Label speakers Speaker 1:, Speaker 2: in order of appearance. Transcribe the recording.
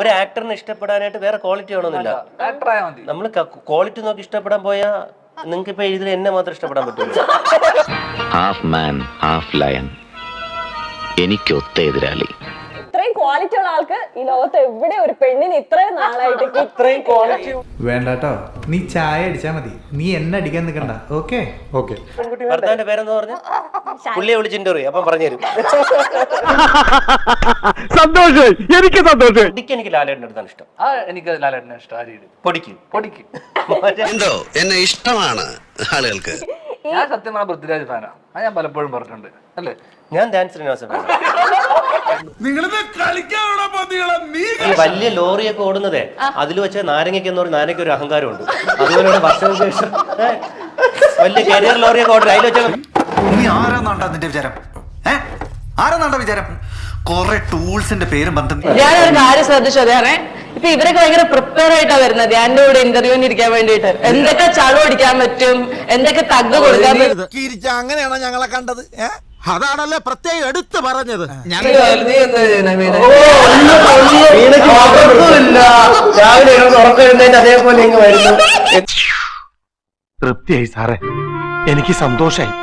Speaker 1: ഒരു
Speaker 2: ആക്ടറിനെ ഇഷ്ടപ്പെടാനായിട്ട് വേറെ ക്വാളിറ്റി വേണമെന്നില്ല.
Speaker 3: ആക്ടർ ആയാൽ മതി.
Speaker 2: നമ്മൾ ക്വാളിറ്റി നോക്കി ഇഷ്ടപ്പെടാൻ പോയാ നിങ്ങൾക്ക് ഇപ്പൊ ഇതിൽ എന്നെ മാത്രം ഇഷ്ടപ്പെടാൻ പറ്റില്ല
Speaker 4: ഹാഫ് മാൻ ഹാഫ് ലയൺ എനിക്കൊത്ത എതിരാളി.
Speaker 5: ഇത്രയും ക്വാളിറ്റി ഉള്ള ഈ ലോകത്ത് എവിടെ ഒരു പെണ്ണിന് ഇത്രയും നാളായിട്ട്
Speaker 3: ഇത്രയും ക്വാളിറ്റി
Speaker 6: വേണ്ടാട്ടോ. നീ ചായ അടിച്ചാ മതി. നീ എന്നെ അടിക്കാൻ നിൽക്കണ്ട ഓക്കെ? ഓക്കെ.
Speaker 2: ഭർത്താവിന്റെ പേരെന്താ പറഞ്ഞു? പുള്ളിയെ വിളിച്ചിട്ട് അപ്പൊ പറഞ്ഞു പറഞ്ഞുതരും.
Speaker 7: സന്തോഷമായി എനിക്ക് സന്തോഷമായി
Speaker 2: പൊടിക്ക് എനിക്ക് ലാലേട്ടന്റെ അടുത്താണ് ഇഷ്ടം.
Speaker 3: ആ എനിക്ക് ലാലേട്ടനെ ഇഷ്ടം. ആ രീതി
Speaker 2: പൊടിക്ക്.
Speaker 3: പൊടിക്ക്.
Speaker 8: എന്തോ? എന്നെ ഇഷ്ടമാണ് ആളുകൾക്ക്.
Speaker 3: ഞാൻ സത്യം പറഞ്ഞ പൃഥ്വിരാജ് ഫാനാ. അത് ഞാൻ പലപ്പോഴും പറഞ്ഞിട്ടുണ്ട്. അല്ലേ?
Speaker 2: ഞാൻ ഡാൻസ് ശ്രീനിവാസ. ഈ വലിയ ലോറിയൊക്കെ ഓടുന്നത് അതിൽ വെച്ച നാരങ്ങയ്ക്ക് എന്ന് പറഞ്ഞ നാരങ്ങയ്ക്ക് ഒരു അഹങ്കാരമുണ്ട്. അതുപോലെ ഭക്ഷണ ശേഷം വലിയ കരിയർ ലോറിയൊക്കെ ഓടുന്നത്. അതിൽ വെച്ച
Speaker 9: നീ ആരാന്നാണ്ടാ നിന്റെ വിചാരം? ഏ? ആരാന്നാണ്ടാ വിചാരം? കൊറേ ടൂൾസിന്റെ പേരും ബന്ധം.
Speaker 5: ഞാനൊരു കാര്യം ശ്രദ്ധിച്ചതേ ഇപ്പൊ ഇവരൊക്കെ ഭയങ്കര പ്രിപ്പയർ ആയിട്ടാ വരുന്നത്. ധ്യാന്റെ കൂടെ ഇന്റർവ്യൂവിന് ഇരിക്കാൻ വേണ്ടിയിട്ട്. എന്തൊക്കെ ചളു അടിക്കാൻ പറ്റും? എന്തൊക്കെ തഗ് കൊടുക്കാൻ പറ്റും?
Speaker 9: അങ്ങനെയാണോ ഞങ്ങളെ കണ്ടത്? അതാണല്ലേ പ്രത്യേകം എടുത്തു പറഞ്ഞത്. ഞാൻ
Speaker 2: രാവിലെ ഉറക്കം അതേപോലെ ഇങ്ങ് വരുന്നു.
Speaker 7: തൃപ്തിയായി സാറേ. എനിക്ക് സന്തോഷായി.